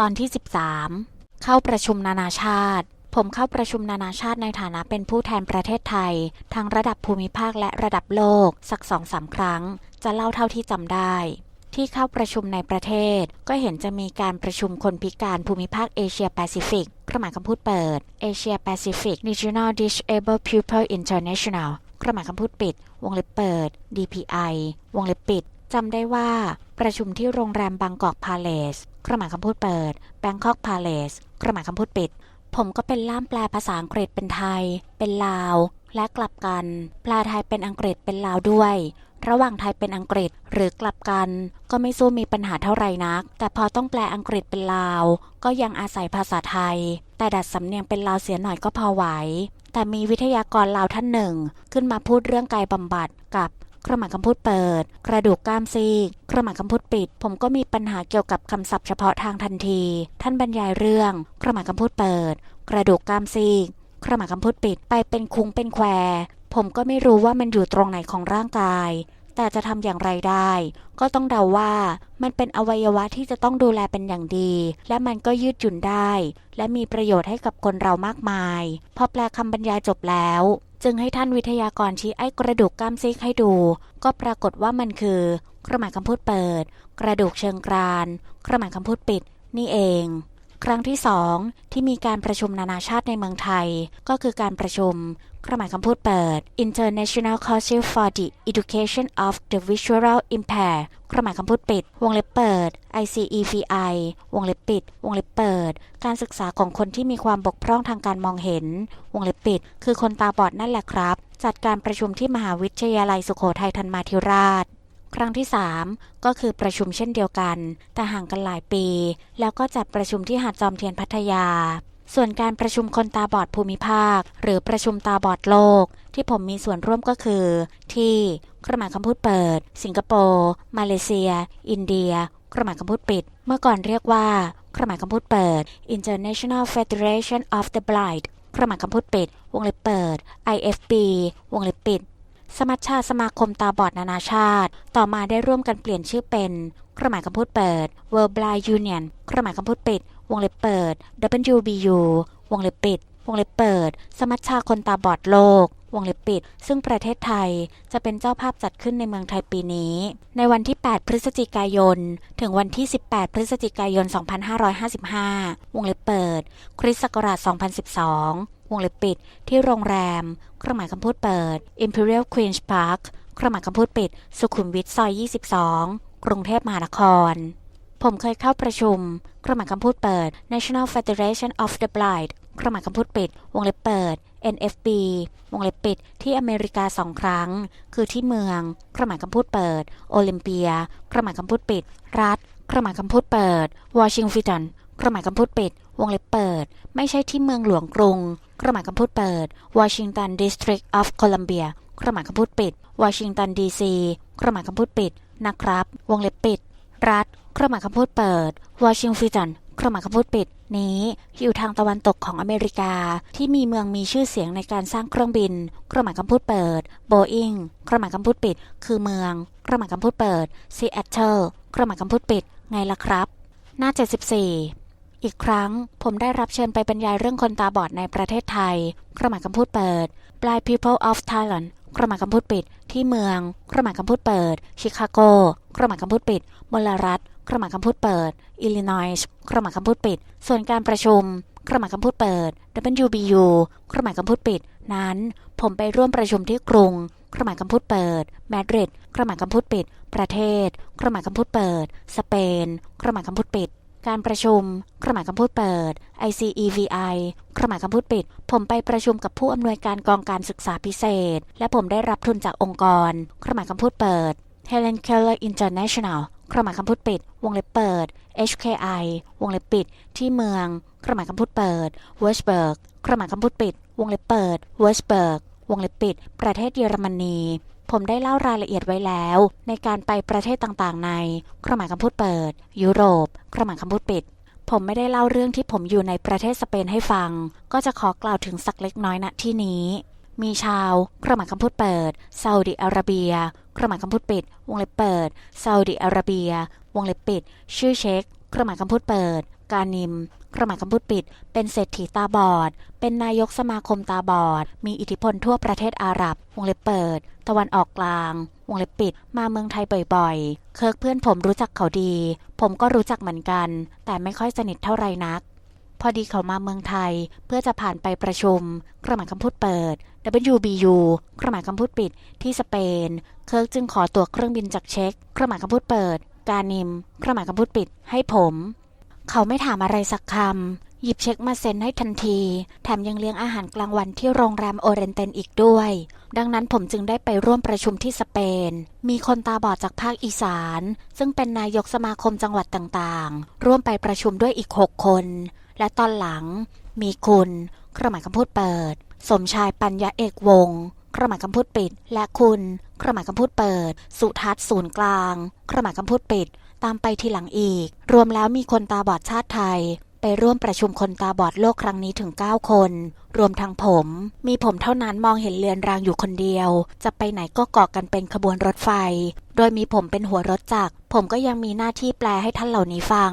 ตอนที่ 13 เข้าประชุมนานาชาติ ผมเข้าประชุมนานาชาติในฐานะเป็นผู้แทนประเทศไทย ทั้งระดับภูมิภาคและระดับโลก สักสองสามครั้ง จะเล่าเท่าที่จำได้ ที่เข้าประชุมในประเทศ ก็เห็นจะมีการประชุมคนพิการภูมิภาคเอเชียแปซิฟิกกระหมายคำพูดเปิด Asia Pacific Regional Disabled People International กระหมายคำพูดปิด วงเล็บเปิด DPI วงเล็บปิด จำได้ว่าประชุมที่โรงแรมบางกอกพาเลสกระหมายคำพูดเปิด Bangkok Palace กระหมายคำพูดปิด ผมก็เป็นล่ามแปลภาษาอังกฤษเป็นไทย เป็นลาว และกลับกัน แปลไทยเป็นอังกฤษเป็นลาวด้วย ระหว่างไทยเป็นอังกฤษหรือกลับกัน ก็ไม่สู้มีปัญหาเท่าไหร่นัก แต่พอต้องแปลอังกฤษเป็นลาว ก็ยังอาศัยภาษาไทย แต่ดัดสำเนียงเป็นลาวเสียหน่อยก็พอไหวแต่มีวิทยากรลาวท่านหนึ่ง ขึ้นมาพูดเรื่องกายบำบัดกับ เครื่องหมายคำพูดเปิด กระดูกกล้ามซีกเครื่องหมายคำพูดปิด ผมก็มีปัญหาเกี่ยวกับคำศัพท์เฉพาะทางทันที ท่านบรรยายเรื่องเครื่องหมายคำพูดเปิด กระดูกกล้ามซีกเครื่องหมายคำพูดปิดไปเป็นคุ้งเป็นแคว ผมก็ไม่รู้ว่ามันอยู่ตรงไหนของร่างกาย แต่จะทำอย่างไรได้ ก็ต้องเดาว่ามันเป็นอวัยวะที่จะต้องดูแลเป็นอย่างดี และมันก็ยืดหยุ่นได้ และมีประโยชน์ให้กับคนเรามากมาย พอแปลคำบรรยายจบแล้ว จึงให้ท่านวิทยากรชี้ไอ้กระดูกกล้ามซีกให้ดู ก็ปรากฏว่ามันคือ เครื่องหมายคำพูดเปิด กระดูกเชิงกราน เครื่องหมายคำพูดปิด นี่เอง ครั้งที่สองที่มีการประชุมนานาชาติในเมืองไทย ก็คือการประชุมเครื่องหมายคำพูดเปิด International Council for the Education of the Visual Impaired เครื่องหมายคำพูดปิด วงเล็บเปิด ICEVI วงเล็บปิด วงเล็บเปิด การศึกษาของคนที่มีความบกพร่องทางการมองเห็น วงเล็บปิด คือคนตาบอดนั่นแหละครับ จัดการประชุมที่มหาวิทยาลัยสุโขทัยธรรมาธิราช ครั้งที่ 3 ก็คือประชุมเช่นเดียวกัน แต่ห่างกันหลายปี แล้วก็จัดประชุมที่หาดจอมเทียนพัทยา ส่วนการประชุมคนตาบอดภูมิภาค หรือประชุมตาบอดโลก ที่ผมมีส่วนร่วมก็คือ ที่เครื่องหมายคำพูดเปิด สิงคโปร์ มาเลเซีย อินเดียเครื่องหมายคำพูดปิด เมื่อก่อนเรียกว่าเครื่องหมายคำพูดเปิด International Federation of the Blind เครื่องหมายคำพูดปิด วงเล็บเปิด IFB วงเล็บปิด สมัชชาสมาคมตาบอดนานาชาติ ต่อมาได้ร่วมกันเปลี่ยนชื่อเป็นเครื่องหมายคำพูดเปิด World Blind Union เครื่องหมายคำพูดปิด วงเล็บเปิด WBU วงเล็บปิด วงเล็บเปิด สมัชชาคนตาบอดโลก วงเล็บปิด ซึ่งประเทศไทยจะเป็นเจ้าภาพจัดขึ้นในเมืองไทยปีนี้ ในวันที่ 8 พฤศจิกายน ถึงวันที่ 18 พฤศจิกายน 2555 วงเล็บเปิด คริสต์ศักราช 2012 วงเล็บปิด ที่โรงแรม เครื่องหมายคำพูดเปิด Imperial Queen's Park เครื่องหมายคำพูดปิด สุขุมวิทซอย 22 กรุงเทพมหานครผมเคยเข้าประชุมเครื่องหมายคำพูดเปิด National Federation of the Blind เครื่องหมายคำพูดปิด วงเล็บเปิด NFB วงเล็บปิด ที่อเมริกาสองครั้ง คือที่เมืองเครื่องหมายคำพูดเปิด โอลิมเปียเครื่องหมายคำพูดปิด รัฐเครื่องหมายคำพูดเปิด วอชิงตันเครื่องหมายคำพูดปิด วงเล็บเปิด ไม่ใช่ที่เมืองหลวงกรุงเครื่องหมายคำพูดเปิด Washington District of Columbia เครื่องหมายคำพูดปิด Washington DC เครื่องหมายคำพูดปิด นะครับ วงเล็บปิด รัฐ เครื่องหมายคำพูดเปิด Washington เครมาคพูดปิดนี้อยู่ทางตะวันตกของอเมริกา ที่มีเมืองมีชื่อเสียงในการสร้างเครื่องบินเครมาคพูดเปิด Boeing เครมาคพูดปิด คือเมืองเครมาคพูดเปิด Seattle เครื่องหมาคพูดปิด ไงล่ะครับ หน้า 74 อีกครั้งผมได้รับเชิญไปบรรยายเรื่องคนตาบอดในประเทศไทยเครมาคพูดเปิด Blind People of Thailand เครมาคพูดปิด ที่เมืองเครมาคพูดเปิด ชิคาโกเครมาคพูดปิดมลรัฐ เครื่องหมายคำพูดเปิดอิลลินอยส์เครื่องหมายคำพูดปิด ส่วนการประชุมเครื่องหมายคำพูดเปิด WBU เครื่องหมายคำพูดปิด นั้น ผมไปร่วมประชุมที่กรุงเครื่องหมายคำพูดเปิดมาดริดเครื่องหมายคำพูดปิด ประเทศเครื่องหมายคำพูดเปิด สเปนเครื่องหมายคำพูดปิด การประชุมเครื่องหมายคำพูดเปิด ICEVI เครื่องหมายคำพูดปิด ผมไปประชุมกับผู้อำนวยการกองการศึกษาพิเศษ และผมได้รับทุนจากองค์กรเครื่องหมายคำพูดเปิด Helen Keller International เครื่องหมายคำพูดปิด วงเล็บเปิด HKI วงเล็บปิด ที่เมือง เครื่องหมายคำพูดเปิด w o r z b u r g เครื่องหมายคำพูดปิด วงเล็บเปิด w o r z b u r g วงเล็บปิด ประเทศเยอรมนี ผมได้เล่ารายละเอียดไว้แล้ว ในการไปประเทศต่างๆ ใน เครื่องหมายคำพูดเปิด ยุโรป เครื่องหมายคำพูดปิด ผมไม่ได้เล่าเรื่องที่ผมอยู่ในประเทศสเปนให้ฟัง ก็จะขอกล่าวถึงสักเล็กน้อยณที่นี้มีชาว เครื่องหมายคำพูดเปิดซาอุดิอาระเบีย เครื่องหมายคำพูดปิด วงเล็บเปิดซาอุดิอาระเบีย วงเล็บปิด ชื่อเช็ค เครื่องหมายคำพูดเปิด กานิม เครื่องหมายคำพูดปิด เป็นเศรษฐีตาบอด เป็นนายกสมาคมตาบอด มีอิทธิพลทั่วประเทศอาหรับ วงเล็บเปิด ตะวันออกกลาง วงเล็บปิด มาเมืองไทยบ่อยๆ เคิร์กเพื่อนผมรู้จักเขาดี ผมก็รู้จักเหมือนกัน แต่ไม่ค่อยสนิทเท่าไรนัก พอดีเขามาเมืองไทย เพื่อจะผ่านไปประชุมเครื่องหมายคำพูดเปิด WBU เครื่องหมายคำพูดปิด ที่สเปน เคิร์กจึงขอตั๋วเครื่องบินจากเช็คเครื่องหมายคำพูดเปิด กานิมเครื่องหมายคำพูดปิด ให้ผม เขาไม่ถามอะไรสักคำหยิบเช็คมาเซ็นให้ทันที แถมยังเลี้ยงอาหารกลางวันที่โรงแรมโอเรนเตนอีกด้วย ดังนั้นผมจึงได้ไปร่วมประชุมที่สเปน มีคนตาบอดจากภาคอีสาน ซึ่งเป็นนายกสมาคมจังหวัดต่างๆ ร่วมไปประชุมด้วยอีก6คน และตอนหลังมีคุณเครื่องหมายคำพูดเปิด สมชายปัญญาเอกวงศ์เครื่องหมายคำพูดปิด และคุณเครื่องหมายคำพูดเปิด สุทัศน์ศูนย์กลางเครื่องหมายคำพูดปิด ตามไปทีหลังอีก รวมแล้วมีคนตาบอดชาติไทย ไปร่วมประชุมคนตาบอดโลกครั้งนี้ถึง 9 คน รวมทั้งผม มีผมเท่านั้นมองเห็นเรือนรางอยู่คนเดียว จะไปไหนก็เกาะกันเป็นขบวนรถไฟ โดยมีผมเป็นหัวรถจักรผมก็ยังมีหน้าที่แปลให้ท่านเหล่านี้ฟัง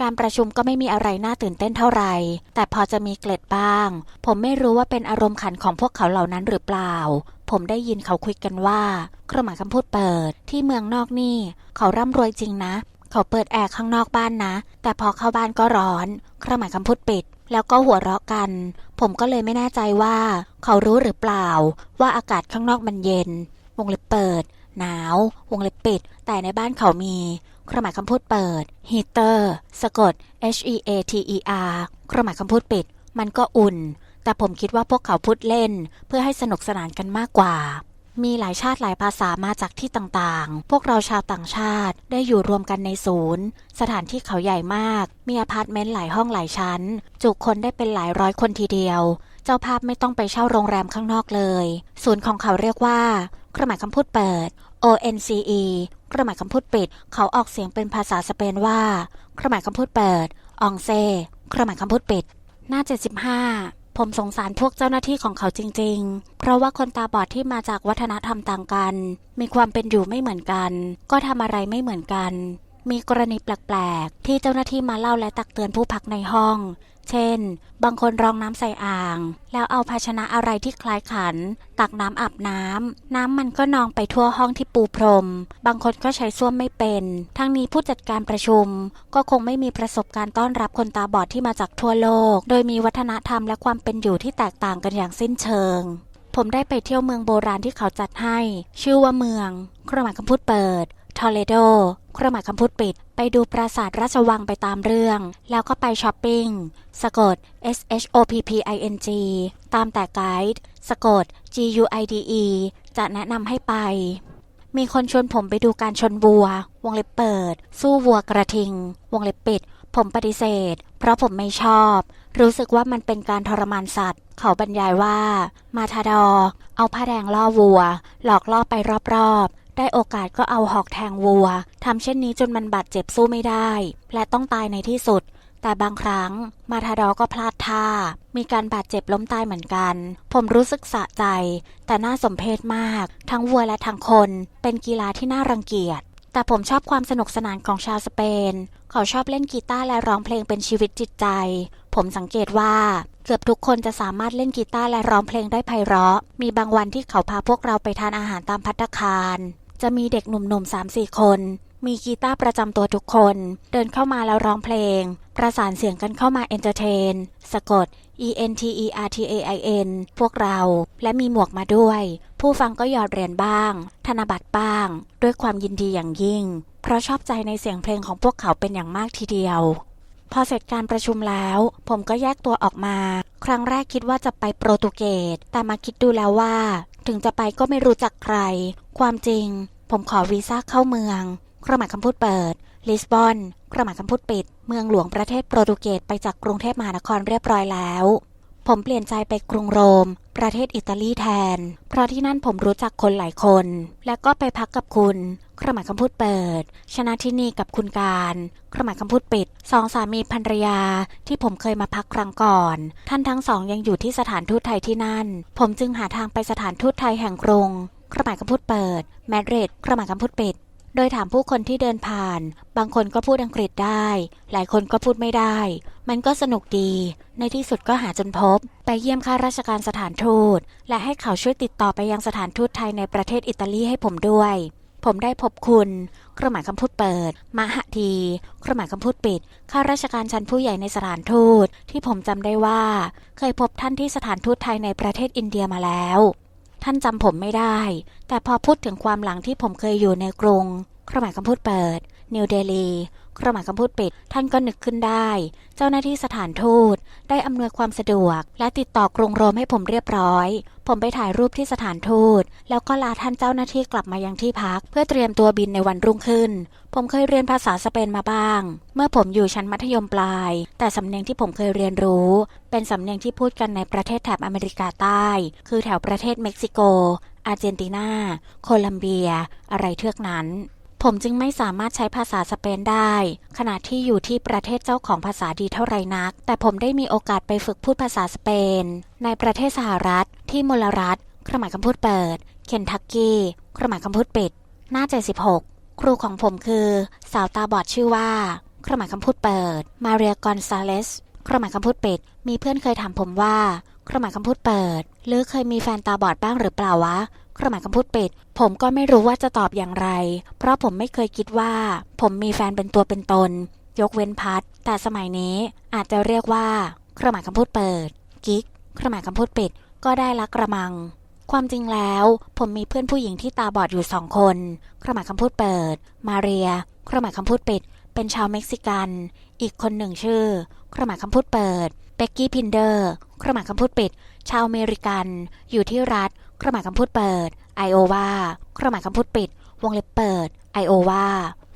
การประชุมก็ไม่มีอะไรน่าตื่นเต้นเท่าไหร่ แต่พอจะมีเกล็ดบ้าง ผมไม่รู้ว่าเป็นอารมณ์ขันของพวกเขาเหล่านั้นหรือเปล่า ผมได้ยินเขาคุยกันว่า เครื่องหมายคำพูดเปิด ที่เมืองนอกนี่ เขาร่ำรวยจริงนะ เขาเปิดแอร์ข้างนอกบ้านนะ แต่พอเข้าบ้านก็ร้อน เครื่องหมายคำพูดปิด แล้วก็หัวเราะกัน ผมก็เลยไม่แน่ใจว่า เขารู้หรือเปล่า ว่าอากาศข้างนอกมันเย็น วงเล็บเปิด หนาว วงเล็บปิด แต่ในบ้านเขามี เครื่องหมายคำพูดเปิด heater สะกด h e a t e r เครื่องหมายคำพูดปิด มันก็อุ่น แต่ผมคิดว่าพวกเขาพูดเล่น เพื่อให้สนุกสนานกันมากกว่า มีหลายชาติหลายภาษามาจากที่ต่างๆ พวกเราชาวต่างชาติได้อยู่รวมกันในศูนย์ สถานที่เขาใหญ่มาก มีอพาร์ตเมนต์หลายห้องหลายชั้น จุคนได้เป็นหลายร้อยคนทีเดียว เจ้าภาพไม่ต้องไปเช่าโรงแรมข้างนอกเลย ศูนย์ของเขาเรียกว่า เครื่องหมายคำพูดเปิด ONCE เครื่องหมายคำพูดปิด เขาออกเสียงเป็นภาษาสเปนว่า เครื่องหมายคำพูดเปิด องเซ เครื่องหมายคำพูดปิด หน้า 75 ผมสงสารพวกเจ้าหน้าที่ของเขาจริง ๆ เพราะว่าคนตาบอดที่มาจากวัฒนธรรมต่างกัน มีความเป็นอยู่ไม่เหมือนกัน ก็ทำอะไรไม่เหมือนกัน มีกรณีแปลก ๆ ที่เจ้าหน้าที่มาเล่าและตักเตือนผู้พักในห้อง เช่น บางคนรองน้ำใส่อ่าง แล้วเอาภาชนะอะไรที่คล้ายขัน ตักน้ำอาบน้ำ น้ำมันก็นองไปทั่วห้องที่ปูพรม บางคนก็ใช้ส้วมไม่เป็น ทั้งนี้ผู้จัดการประชุม ก็คงไม่มีประสบการณ์ต้อนรับคนตาบอดที่มาจากทั่วโลก โดยมีวัฒนธรรมและความเป็นอยู่ที่แตกต่างกันอย่างสิ้นเชิงผมได้ไปเที่ยวเมืองโบราณที่เขาจัดให้ ชื่อว่าเมืองเครื่องหมายคำพูดเปิด ทอร์เรโดเครื่องหมายคำพูดปิด ไปดูปราสาทราชวังไปตามเรื่อง แล้วก็ไปช้อปปิ้ง สะกด S H O P P I N G ตามแต่ไกด์ สะกด G U I D E จะแนะนำให้ไป มีคนชวนผมไปดูการชนวัว วงเล็บเปิด สู้วัวกระทิง วงเล็บปิด ผมปฏิเสธ เพราะผมไม่ชอบ รู้สึกว่ามันเป็นการทรมานสัตว์ เขาบรรยายว่า มาทาดอร์เอาผ้าแดงล่อวัว หลอกล่อไปรอบๆ ได้โอกาสก็เอาหอกแทงวัวทำเช่นนี้จนมันบาดเจ็บสู้ไม่ได้ และต้องตายในที่สุด แต่บางครั้งมาทาดอร์ก็พลาดท่า มีการบาดเจ็บล้มตายเหมือนกัน ผมรู้สึกสะใจ แต่น่าสมเพชมาก ทั้งวัวและทั้งคน เป็นกีฬาที่น่ารังเกียจ แต่ผมชอบความสนุกสนานของชาวสเปน เขาชอบเล่นกีตาร์และร้องเพลงเป็นชีวิตจิตใจ ผมสังเกตว่าเกือบทุกคนจะสามารถเล่นกีตาร์และร้องเพลงได้ไพเราะ มีบางวันที่เขาพาพวกเราไปทานอาหารตามพัตตาคาร จะมีเด็กหนุ่มๆ3-4คน มีกีตาร์ประจำตัวทุกคน เดินเข้ามาแล้วร้องเพลง ประสานเสียงกันเข้ามาเอนเตอร์เทน สะกด E N T E R T A I N พวกเรา และมีหมวกมาด้วย ผู้ฟังก็หยอดเหรียญบ้าง ธนบัตรบ้าง ด้วยความยินดีอย่างยิ่ง เพราะชอบใจในเสียงเพลงของพวกเขาเป็นอย่างมากทีเดียว พอเสร็จการประชุมแล้ว ผมก็แยกตัวออกมา ครั้งแรกคิดว่าจะไปโปรตุเกส แต่มาคิดดูแล้วว่า ถึงจะไปก็ไม่รู้จักใคร ความจริง ผมขอวีซ่าเข้าเมืองกรื่องหมายคำพูดเปิด ลิสบอนกรื่องหมายคำพูดปิด เมืองหลวงประเทศโปรตุเกสไปจากกรุงเทพมหานครเรียบร้อยแล้ว ผมเปลี่ยนใจไปกรุงโรม ประเทศอิตาลีแทน เพราะที่นั่นผมรู้จักคนหลายคน และก็ไปพักกับคุณเครื่องหมายคำพูดเปิด ชนะที่นี่กับคุณการเครื่องหมายคำพูดปิด สองสามีภรรยาที่ผมเคยมาพักครั้งก่อน ท่านทั้งสองยังอยู่ที่สถานทูตไทยที่นั่น ผมจึงหาทางไปสถานทูตไทยแห่งกรุงเครื่องหมายคำพูดเปิดแมดริดเครื่องหมายคำพูดปิดโดยถามผู้คนที่เดินผ่าน บางคนก็พูดอังกฤษได้ หลายคนก็พูดไม่ได้ มันก็สนุกดี ในที่สุดก็หาจนพบ ไปเยี่ยมข้าราชการสถานทูต และให้เขาช่วยติดต่อไปยังสถานทูตไทยในประเทศอิตาลีให้ผมด้วย ผมได้พบคุณ เครื่องหมายคำพูดเปิด มหะดีเครื่องหมายคำพูดปิด ข้าราชการชั้นผู้ใหญ่ในสถานทูต ที่ผมจำได้ว่า เคยพบท่านที่สถานทูตไทยในประเทศอินเดียมาแล้ว ท่านจำผมไม่ได้ แต่พอพูดถึงความหลังที่ผมเคยอยู่ในกรุง เครื่องหมายคำพูดเปิด นิวเดลีเครื่องหมายคำพูดปิด ท่านก็นึกขึ้นได้ เจ้าหน้าที่สถานทูตได้อำนวยความสะดวก และติดต่อกรุงโรมให้ผมเรียบร้อย ผมไปถ่ายรูปที่สถานทูต แล้วก็ลาท่านเจ้าหน้าที่กลับมายังที่พัก เพื่อเตรียมตัวบินในวันรุ่งขึ้น ผมเคยเรียนภาษาสเปนมาบ้าง เมื่อผมอยู่ชั้นมัธยมปลาย แต่สำเนียงที่ผมเคยเรียนรู้ เป็นสำเนียงที่พูดกันในประเทศแถบอเมริกาใต้ คือแถวประเทศเม็กซิโก อาร์เจนตินา โคลัมเบีย อะไรเทือกนั้น ผมจึงไม่สามารถใช้ภาษาสเปนได้ ขณะที่อยู่ที่ประเทศเจ้าของภาษาดีเท่าไรนัก แต่ผมได้มีโอกาสไปฝึกพูดภาษาสเปน ในประเทศสหรัฐ ที่มลรัฐเครื่องหมายคำพูดเปิด เคนทักกี้เครื่องหมายคำพูดปิด หน้า 76 ครูของผมคือ สาวตาบอดชื่อว่าเครื่องหมายคำพูดเปิด มาเรียกอนซาเลสเครื่องหมายคำพูดปิด มีเพื่อนเคยถามผมว่าเครื่องหมายคำพูดเปิด หรือเคยมีแฟนตาบอดบ้างหรือเปล่าวะ ครื่องหมายคำพูดปิดผมก็ไม่รู้ว่าจะตอบอย่างไร เพราะผมไม่เคยคิดว่า ผมมีแฟนเป็นตัวเป็นตน ยกเว้นพัด แต่สมัยนี้อาจจะเรียกว่าเครื่องหมายคำพูดเปิด กิ๊กเครื่องหมายคำพูดปิดก็ได้ละกระมัง ความจริงแล้ว ผมมีเพื่อนผู้หญิงที่ตาบอดอยู่สองคนเครื่องหมายคำพูดเปิด มาเรียเครื่องหมายคำพูดปิดเป็นชาวเม็กซิกัน อีกคนหนึ่งชื่อเครื่องหมายคำพูดเปิดเบกกี้พินเดอร์เครื่องหมายคำพูดปิด ชาวอเมริกัน อยู่ที่รัฐ เครื่องหมายคำพูดเปิดไอโอวาเครื่องหมายคำพูดปิด วงเล็บเปิดไอโอวา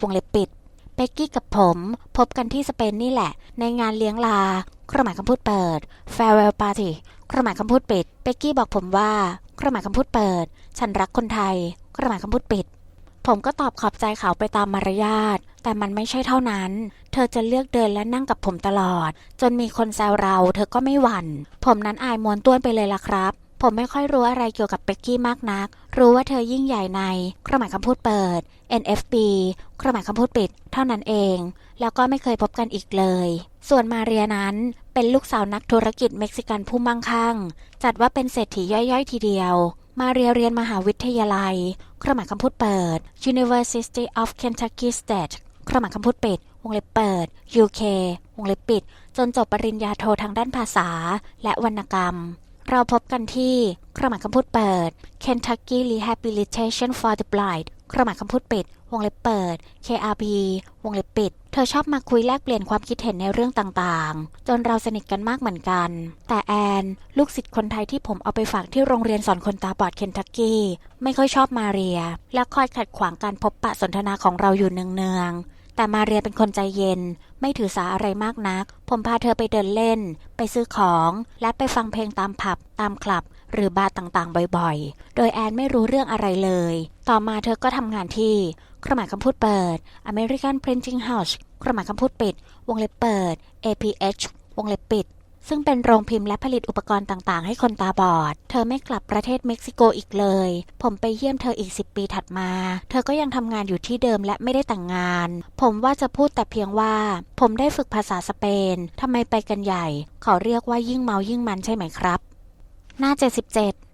วงเล็บปิดเบกกี้กับผมพบกันที่สเปนนี่แหละ ในงานเลี้ยงลา เครื่องหมายคำพูดเปิด farewell party เครื่องหมายคำพูดปิดเบกกี้บอกผมว่า เครื่องหมายคำพูดเปิด ฉันรักคนไทย เครื่องหมายคำพูดปิด ผมก็ตอบขอบใจเขาไปตามมารยาท แต่มันไม่ใช่เท่านั้น เธอจะเลือกเดินและนั่งกับผมตลอด จนมีคนแซวเรา เธอก็ไม่หวัน่น ผมนั้นอายมวนต้วนไปเลยล่ะครับ ผมไม่ค่อยรู้อะไรเกี่ยวกับเบกกี้มากนัก รู้ว่าเธอยิ่งใหญ่ในเครื่องหมายคำพูดเปิด NFB เครื่องหมายคำพูดปิด เท่านั้นเอง แล้วก็ไม่เคยพบกันอีกเลย ส่วนมาเรียนั้นเป็นลูกสาวนักธุรกิจเม็กซิกันผู้มั่งคั่ง จัดว่าเป็นเศรษฐีย่อยๆ ทีเดียว มาเรียเรียนมหาวิทยาลัย เครื่องหมายคำพูดเปิด University of Kentucky State เครื่องหมายคำพูดปิด วงเล็บเปิด UK วงเล็บปิด จนจบปริญญาโททางด้านภาษา และวรรณกรรม เราพบกันที่เครื่องหมายคำพูดเปิด Kentucky Rehabilitation for the Blind เครื่องหมายคำพูดปิด วงเล็บเปิด KRB วงเล็บปิด เธอชอบมาคุยแลกเปลี่ยนความคิดเห็นในเรื่องต่างๆ จนเราสนิทกันมากเหมือนกัน แต่แอน ลูกศิษย์คนไทยที่ผมเอาไปฝากที่โรงเรียนสอนคนตาบอดเคนทักกี้ ไม่ค่อยชอบมาเรีย และคอยขัดขวางการพบปะสนทนาของเราอยู่เนืองๆ แต่มาเรียเป็นคนใจเย็น ไม่ถือสาอะไรมากนัก ผมพาเธอไปเดินเล่น ไปซื้อของ และไปฟังเพลงตามผับ ตามคลับ หรือบาร์ต่างๆ บ่อยๆ โดยแอนไม่รู้เรื่องอะไรเลย ต่อมาเธอก็ทำงานที่เครื่องหมายคำพูดเปิด American Printing House เครื่องหมายคำพูดปิด วงเล็บเปิด APH วงเล็บปิด ซึ่งเป็นโรงพิมพ์และผลิตอุปกรณ์ต่างๆ ให้คนตาบอด เธอไม่กลับประเทศเม็กซิโกอีกเลย ผมไปเยี่ยมเธออีก 10 ปีถัดมา เธอก็ยังทำงานอยู่ที่เดิมและไม่ได้แต่งงาน ผมว่าจะพูดแต่เพียงว่า ผมได้ฝึกภาษาสเปนทำไมไปกันใหญ่ เขาเรียกว่ายิ่งเมายิ่งมันใช่ไหมครับ หน้า 77